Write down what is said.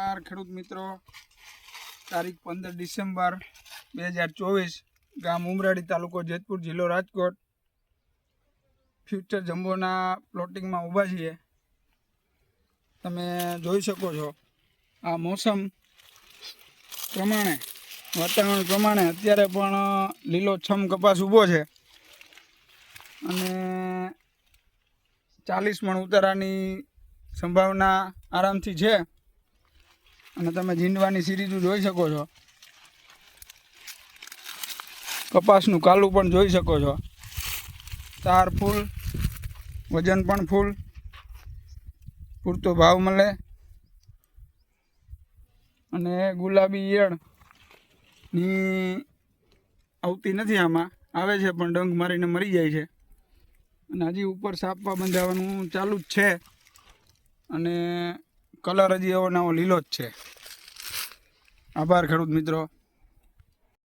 નમસ્કાર, ખેડૂત મિત્રો. તારીખ પંદર ડિસેમ્બર બે હજાર ચોવીસ, ગામ ઉમરાડી તાલુકો જેતપુર, જિલ્લો રાજકોટ. ફ્યુચર જમ્બોના પ્લોટિંગમાં ઊભા છીએ. તમે જોઈ શકો છો, આ મોસમ પ્રમાણે, વાતાવરણ પ્રમાણે અત્યારે પણ લીલો છમ કપાસ ઊભો છે. અને ચાલીસ મણ ઉતારાની સંભાવના આરામથી છે. અને તમે જીંડવાની સિરીઝ જોઈ શકો છો. કપાસનું કાલું પણ જોઈ શકો છો. તાર ફૂલ, વજન પણ ફૂલ. પૂરતો ભાવ મળે. અને ગુલાબી ઈયળની આવતી નથી આમાં. આવે છે પણ ડંખ મારીને મરી જાય છે. અને હજી ઉપર સાપવા બંધાવવાનું ચાલુ જ છે. અને કલર હજી એવો નવો લીલો જ છે. આભાર ખેડૂત મિત્રો.